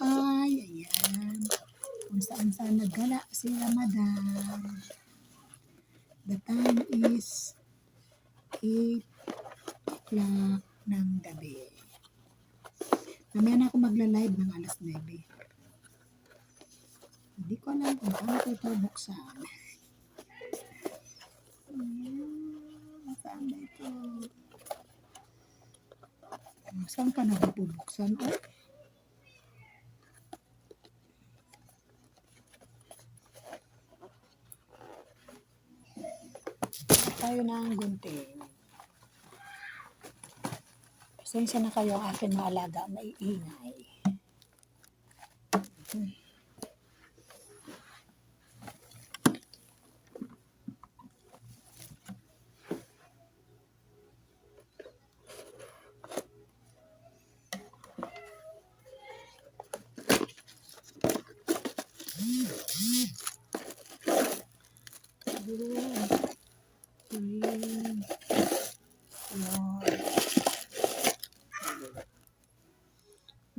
tinapay. Ayan. Kung saan-saan naggala sila, madam. The time is 8 o'clock ng gabi. Mamaya na ako magla-live ng alas 9. Hindi ko alam kung paano ko ito buksan. Na ito? Saan ka na bubuksan? Oh. Tayo ng gunting. Pasensya na kayo ang aking mga alaga.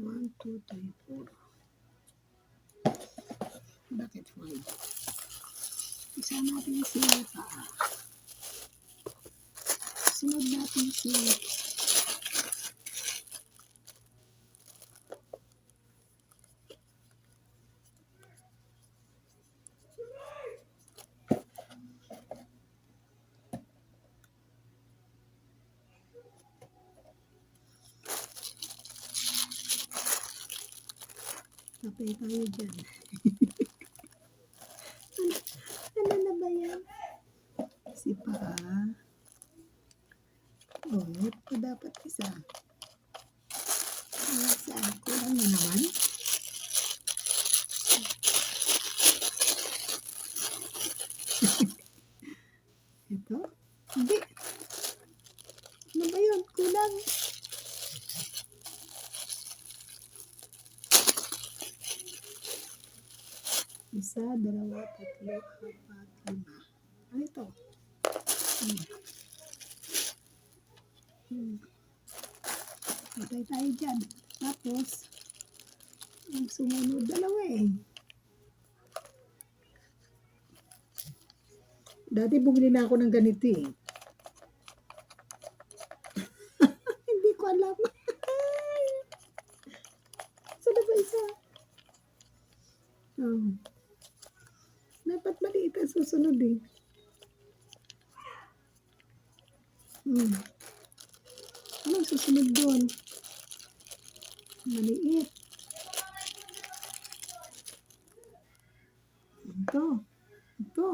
1, 2, 3, 4. Bakit 5? Isa natin si pa. Sunod natin si Kapay tayo dyan. ano, ano na ba yan? Si pa. Oh, ito dapat isa. Ano saan? Kulang na naman. ito? Hindi. Ano ba yun? Kulang. Isa, dalawa, tatlo, apat, lima. Ano ito? Hmm. Hmm. Patay tayo dyan. Tapos, ang sumunod dalawa eh. Dati bumili na ako ng ganito eh. Hindi ko alam. Saan na ba isa? Oh. Dapat susunod eh. Hmm. Anong susunod doon? Maliit. Ito. Ito.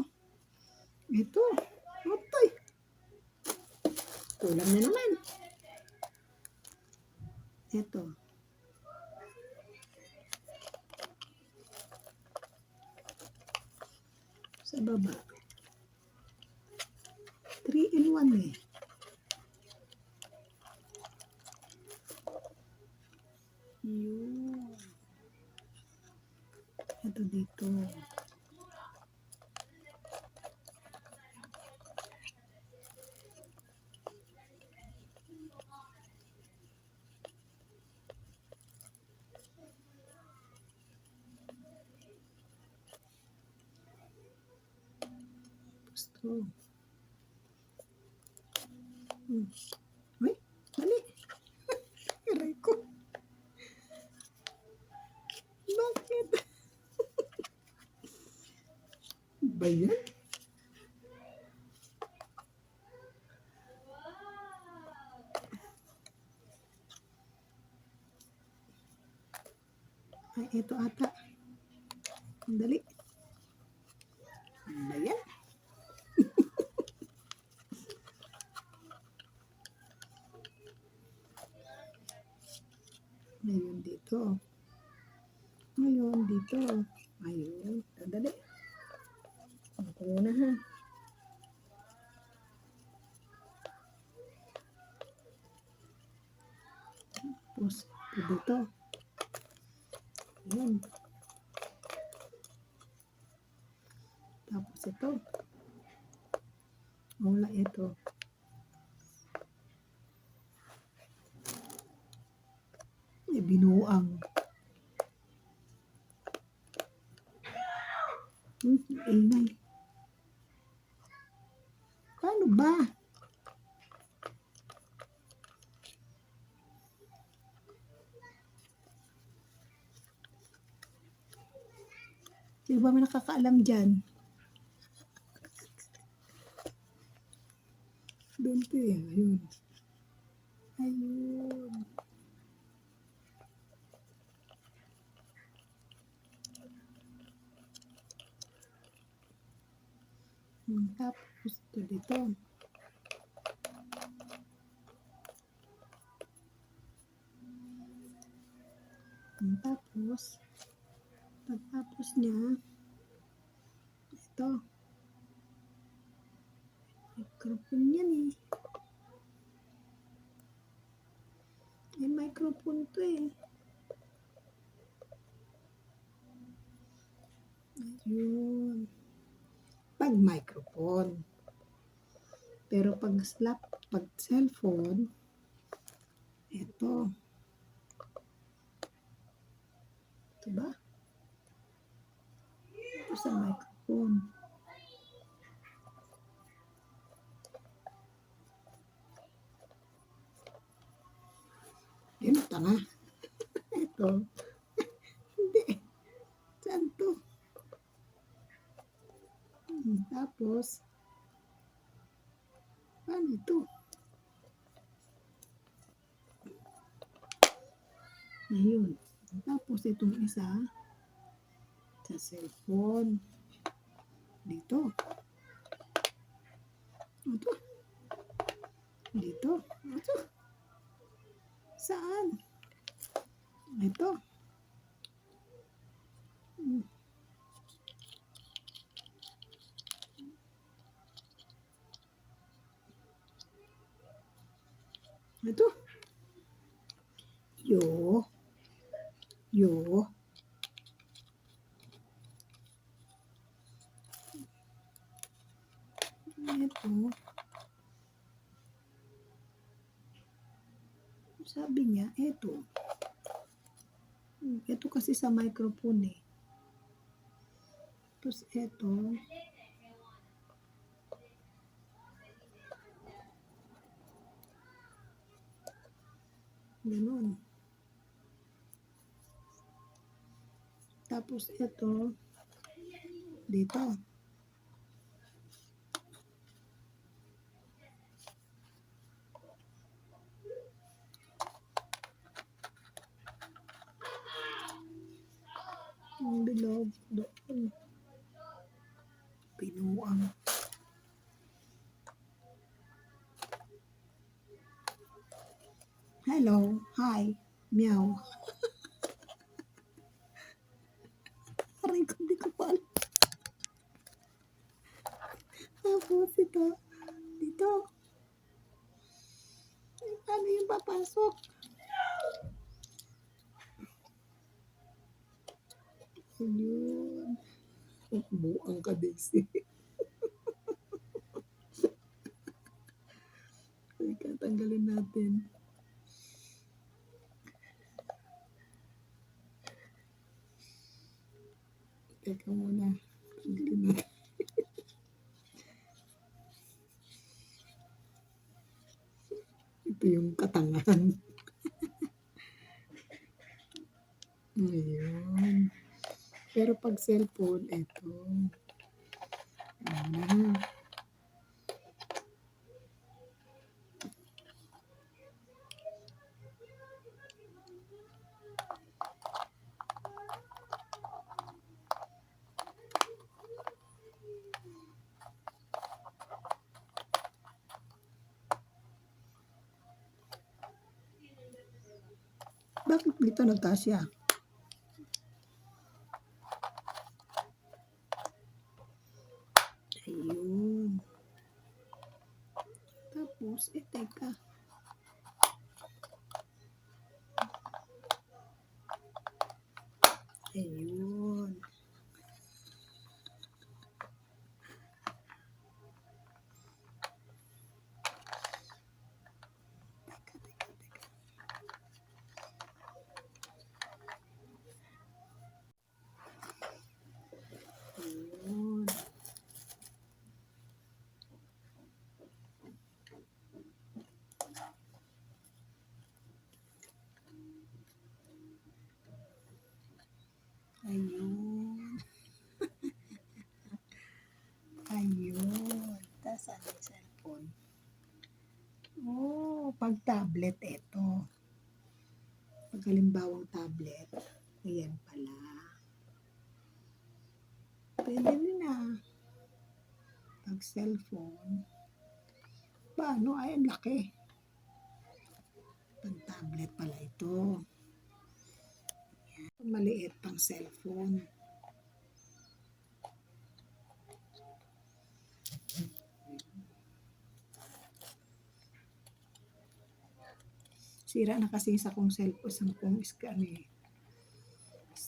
Ito. Otoy. Kulang na naman. Ito. Sa baba. 3 in 1 eh. Yun. Ito dito. Gusto. Hmm. Uy, mali. Aray ko. Bakit? ba yan? Ay, ito ata. Ang dali. Ano ba yan? Ngayon dito. Ngayon dito. Ayun. Dadali. Ako muna ha. Tapos ito dito. Ayun. Tapos ito. Wala ito. Binuang. Hmm, ingay. ba? Sino ba may nakakaalam dyan? Doon to eh. Ayun. Ayun. Tapos ito dito. Tapos pagtapos niya ito microphone yan eh may microphone to eh ayun pag microphone pero pag slap pag cellphone ito diba ito sa microphone. Yun tanga ito hindi saan to Hmm, tapos paano ito ayun. Tapos itong isa sa cellphone. Dito. Ito. Dito. Ito. Saan? Ito. Hmm. Ito yo. Yo. Ito sabi niya Hmm, ito kasi sa microphone eh tapos ganun. Tapos ito dito. Yung bilog doon. Pinuang hello hi meow Aray ko, di ko pa. Tapos ito, dito. Ay, paano yung papasok? Ayun. Buang ka, Daisy. Teka, tanggalin natin. Teka muna. Ito yung katangahan. Ayun. Pero pag cellphone, ito. Ayan. Bakit dito nagkasya? Ayun. Tapos, eh, teka. Ayun. Teka, teka, teka. Ayun. Saan yung cellphone? Oh, pag tablet ito. Pag halimbawang tablet, ayan pala. Pwede rin na. Pag cellphone, paano? Ay, ang laki. Pag tablet pala ito. Ayan. Maliit pang cellphone. Sira na kasi sa kong cellphone, sa kong scan eh.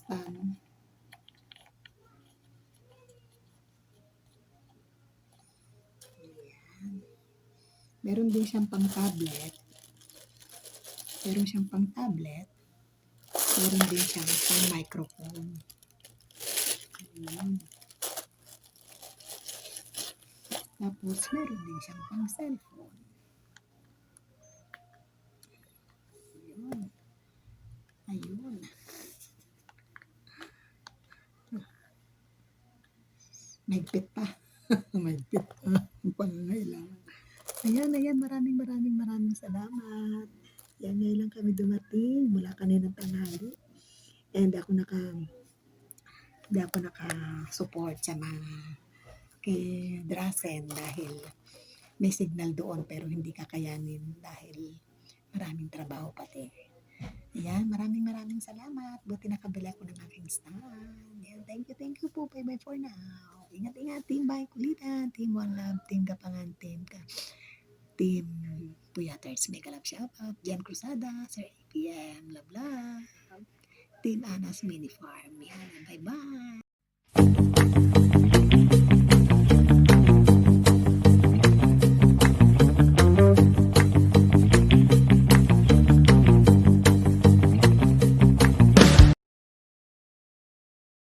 Ayan. Meron din siyang pang tablet. Meron siyang pang tablet. Meron din siyang pang microphone. Ayan. Tapos, meron din siyang pang cellphone. Ayun. Ayun. Mahigpit pa. Mahigpit pa. Ang pangangailangan. Ayan, ayan. Maraming maraming maraming salamat. Yan, ngayon lang kami dumating mula kaninang tanghali. And ako naka hindi ako naka-support sa mga kay Drasen dahil may signal doon pero hindi kakayanin dahil maraming trabaho pati. Ayan, maraming maraming salamat. Buti nakabila ko ng aking stand. Ayan, thank you, thank you po. Bye-bye for now. Ingat-ingat, Team Bye Kulitan, Team One Love, Team Gapangan, Team Ka, Team Puyaters, Mega Love Shoutout, Jan Cruzada, Sir APM, Love Love, Team Anas Mini Farm. Yan, bye-bye.